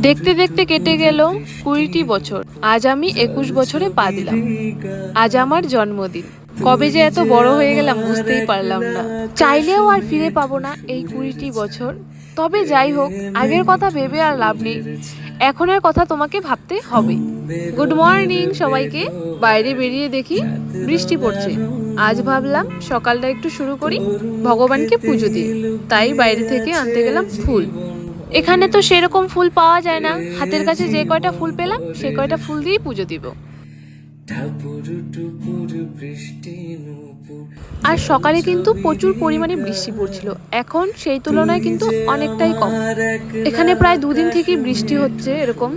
দেখতে দেখতে কেটে গেল কুড়িটি বছর। আজ আমি একুশ বছরে পা দিলাম। আজ আমার জন্মদিন। কবে যে এত বড় হয়ে গেলাম বুঝতেই পারলাম না। চাইলেও আর ফিরে পাবো না এই কুড়িটি বছর। তবে যাই হোক, আগের কথা ভেবে আর লাভ নেই। এখনের কথা তোমাকে ভাবতে হবে। গুড মর্নিং সবাইকে। বাইরে বেরিয়ে দেখি বৃষ্টি পড়ছে। আজ ভাবলাম সকালটা একটু শুরু করি ভগবানকে পুজো দিয়ে। তাই বাইরে থেকে আনতে গেলাম ফুল। এখানে তো সেরকম ফুল পাওয়া যায় না। হাতের কাছে যে কয়টা ফুল পেলাম, সে কয়টা ফুল দিয়েই পুজো দিব। আর সকালে কিন্তু প্রচুর পরিমাণে বৃষ্টি পড়ছিল। এখন সেই তুলনায় কিন্তু অনেকটাই কম। এখানে প্রায় দুদিন থেকে বৃষ্টি হচ্ছে এরকম।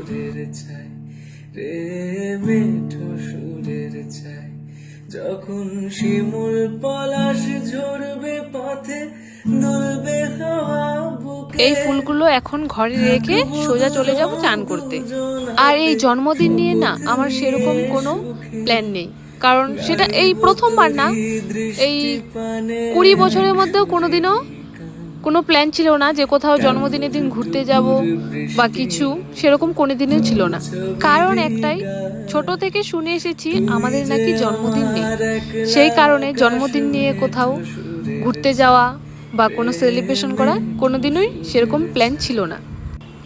যখন শিমুল পলাশ ঝরবে পথে দুলবে এই ফুলগুলো এখন ঘরে রেখে সোজা চলে যাব চান করতে। আর এই জন্মদিন নিয়ে না আমার সেরকম কোনো প্ল্যান নেই। কারণ সেটা এই প্রথমবার না এই কুড়ি বছরের মধ্যেও কোনোদিনও কোনো প্ল্যান ছিল না যে কোথাও জন্মদিনের দিন ঘুরতে যাব বা কিছু সেরকম কোনো দিনও ছিল না। কারণ একটাই ছোট থেকে শুনে এসেছি আমাদের নাকি জন্মদিন নেই। সেই কারণে জন্মদিন নিয়ে কোথাও ঘুরতে যাওয়া বা কোনো সেলিব্রেশন করা কোনোদিনই সেরকম প্ল্যান ছিল না।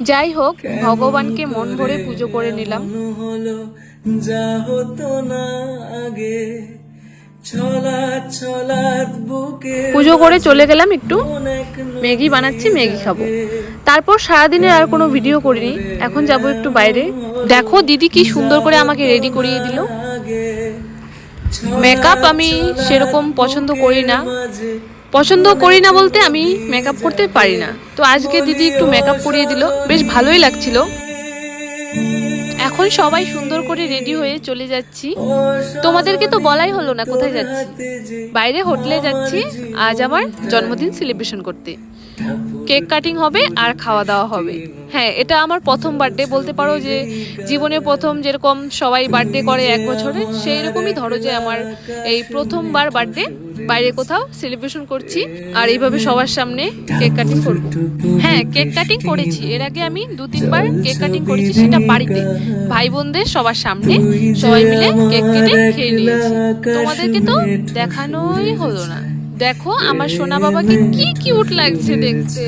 যাই হোক, ভগবানকে মন ভরে পুজো করে নিলাম। যা না পুজো করে চলে গেলাম একটু। ম্যাগি বানাচ্ছি, ম্যাগি খাব। তারপর সারাদিনের আর কোনো ভিডিও করিনি। এখন যাব একটু বাইরে। দেখো দিদি কি সুন্দর করে আমাকে রেডি করিয়ে দিল। মেকআপ আমি সেরকম পছন্দ করি না। পছন্দ করি না বলতে আমি মেকআপ করতে পারি না। তো আজকে দিদি একটু মেকআপ করিয়ে দিল। বেশ ভালোই লাগছিল। এখন সবাই সুন্দর করে রেডি হয়ে চলে যাচ্ছি। তোমাদেরকে তো বলাই হলো না কোথায় যাচ্ছি। বাইরে হোটেলে যাচ্ছি। আজ আমার জন্মদিন সেলিব্রেশন করতে। কেক কাটিং হবে আর খাওয়া দাওয়া হবে। হ্যাঁ এটা আমার প্রথম বার্থডে বলতে পারো যে জীবনে প্রথম যেরকম সবাই বার্থডে করে এক বছরে সেই রকমই ধরো যে আমার এই প্রথমবার বার্থডে বাইরে কোথাও সেলিব্রেশন করছি, আর এইভাবে সবার সামনে কেক কাটিং করব হ্যাঁ কেক কাটিং করেছি। এর আগে আমি দু তিনবার কেক কাটিং করেছি, সেটা বাড়িতে। ভাই বোনদের সবার সামনে সবাই মিলে কেক কেটে খেয়ে নিয়েছি। তোমাদেরকে তো দেখানোই হলো না। দেখো, আমার সোনা বাবাকে কি কিউট লাগছে দেখতে।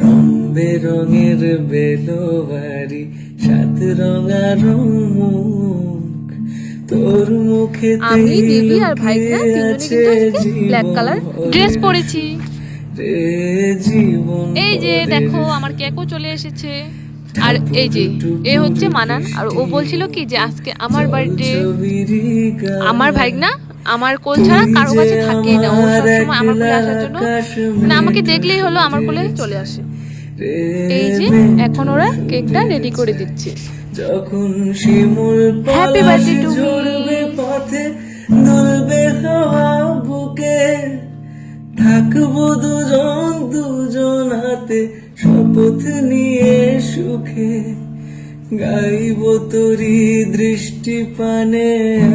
রং বেরঙের বেলোবারি সাত রঙা মুখ তোর মুখে আমি দেবী আর ভাইরা তিনজনে কিন্তু ব্ল্যাক কালার ড্রেস পরেছি। এই যে দেখো আমার কেকও চলে এসেছে। আর এই যে এ হচ্ছে মানান। আর ও বলছিল কি যে আজকে আমার বার্থডে আমার ভাই না আমার কোল ছাড়া কারও কাছে থাকে না। ও সবসময় আমার কোলে আসার জন্য না আমাকে দেখলেই হলো আমার কোলে চলে আসে। এই যে এখন ওরা কেকটা রেডি করে দিচ্ছে। যখন শিমুল পলাশ. ঝরবে পথে দুলবে হাওয়া বুকে থাকব দুজন দুজন হাতে শপথ নিয়ে সুখে। গাইব তোরি দৃষ্টি পানে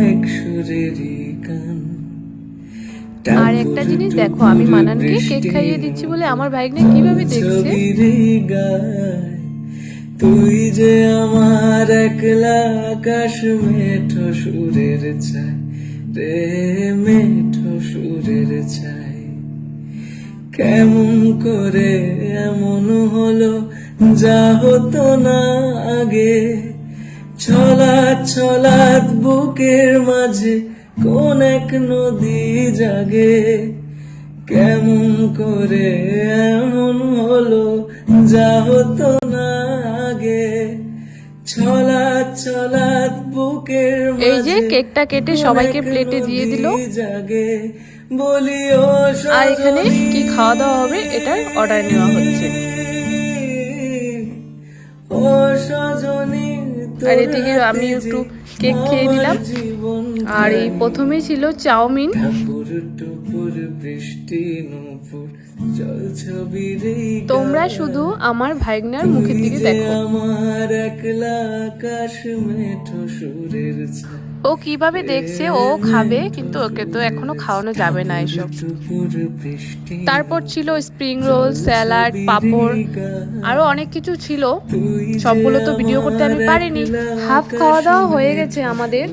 এক সুরেরই গান। আর একটা জিনিস দেখো আমি মানানকে কেক খাইয়ে দিচ্ছি বলে আমার ভাইগনে কীভাবে দেখছে? তুই যে আমার একলা আকাশ মেঠো সুরের চাই রে মেঠো সুরের চাই কেমন করে এমন হলো, যা হতো না আগে। ছলা ছলাৎ বুকের মাঝে কোন এক নদী জাগে। কেমন করে এমন হলো, যা হতো না বুকের এই যে কেকটা কেটে সবাইকে প্লেটে দিয়ে দিল। আর এখানে কি খাওয়া দাওয়া হবে এটাই অর্ডার নেওয়া হচ্ছে। ও সজনী আর এদিকে আমি একটু কেক খেয়ে নিলাম। আর এই প্রথমে ছিল চাউমিন। তোমরা শুধু আমার ভাইগনার মুখের দিকে দেখো। আমার একলা আকাশ মেঠো সুরের ও কীভাবে দেখছে, ও খাবে, কিন্তু ওকে তো এখনও খাওয়ানো যাবে না এসব। তারপর ছিল স্প্রিং রোল স্যালাড পাপড়, আরও অনেক কিছু ছিল। সবগুলো তো ভিডিও করতে আমি পারিনি। হাফ খাওয়া দাওয়া হয়ে গেছে আমাদের।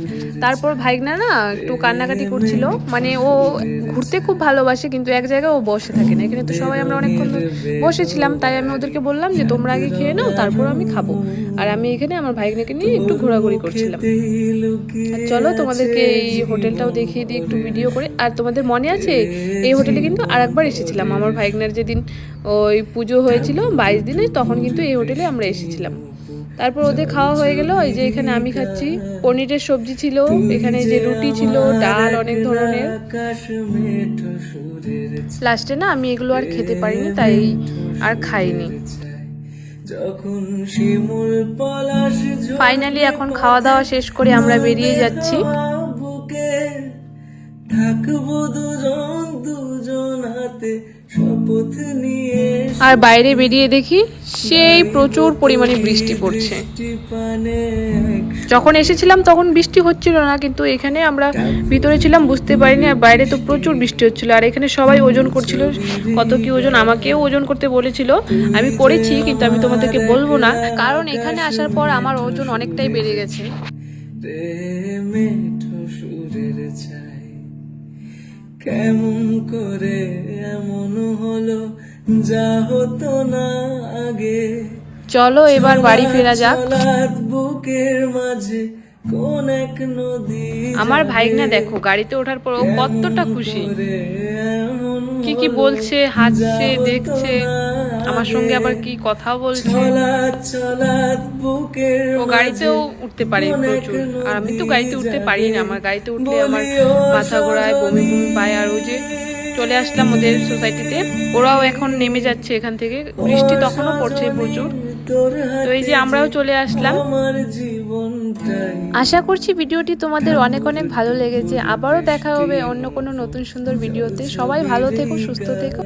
তারপর ভাইগনা না একটু কান্নাকাটি করছিল। মানে ও ঘুরতে খুব ভালোবাসে কিন্তু এক জায়গায় ও বসে থাকে না। এখানে তো সবাই আমরা অনেকক্ষণ বসেছিলাম তাই আমি ওদেরকে বললাম যে তোমরা আগে খেয়ে নাও তারপর আমি খাব। আর আমি এখানে আমার ভাইগনাকে নিয়ে একটু ঘোরাঘুরি করছিলাম। আর চলো তোমাদেরকে এই হোটেলটাও দেখিয়ে দিই একটু ভিডিও করে। আর তোমাদের মনে আছে এই হোটেলে কিন্তু আর একবার এসেছিলাম। আমার ভাইগনার যেদিন ওই পুজো হয়েছিল বাইশ দিনে তখন কিন্তু এই হোটেলে আমরা এসেছিলাম। তারপর ওদের খাওয়া হয়ে গেল, এই যে এখানে আমি খাচ্ছি। পনিরের সবজি ছিল, এখানে যে রুটি ছিল, ডাল অনেক ধরনের। লাস্টে না আমি এগুলো আর খেতে পারিনি, তাই আর খাইনি। ফাইনালি এখন খাওয়া দাওয়া শেষ করে আমরা বেরিয়ে যাচ্ছি। থাকব দুজন দুজন হাতে। আর বাইরে বেরিয়ে দেখি সেই প্রচুর পরিমাণে বৃষ্টি পড়ছে। যখন এসেছিলাম তখন বৃষ্টি হচ্ছিল না কিন্তু এখানে আমরা ভিতরে ছিলাম বুঝতে পারিনি আর বাইরে তো প্রচুর বৃষ্টি হচ্ছিল। আর এখানে সবাই ওজন করছিল কত কি ওজন আমাকেও ওজন করতে বলেছিল। আমি করেছি কিন্তু আমি তোমাদেরকে বলব না কারণ এখানে আসার পর আমার ওজন অনেকটাই বেড়ে গেছে। কেমন করে এমন হলো যা হতো না আগে। চলো এবার বাড়ি ফেরা যাক। বুকের মাঝে আমার ভাইগনা দেখো গাড়িতে ওঠার পর ও কতটা খুশি। কি কি বলছে হাসছে দেখছে আমার সঙ্গে আবার কি কথা বলছে। ও গাড়িতেও উঠতে পারে প্রচুর। আর আমি তো গাড়িতে উঠতে পারি না আমার গাড়িতে উঠলে আমার মাথা ঘোরায় বমি বমি পায় আর ও যে চলে আসলাম ওদের সোসাইটিতে ওরাও এখন নেমে যাচ্ছে এখান থেকে। বৃষ্টি তখনও পড়ছে প্রচুর। তো এই যে আমরাও চলে আসলাম। আশা করছি ভিডিওটি তোমাদের অনেক অনেক ভালো লেগেছে। আবারও দেখা হবে অন্য কোনো নতুন সুন্দর ভিডিওতে। সবাই ভালো থেকো, সুস্থ থেকো।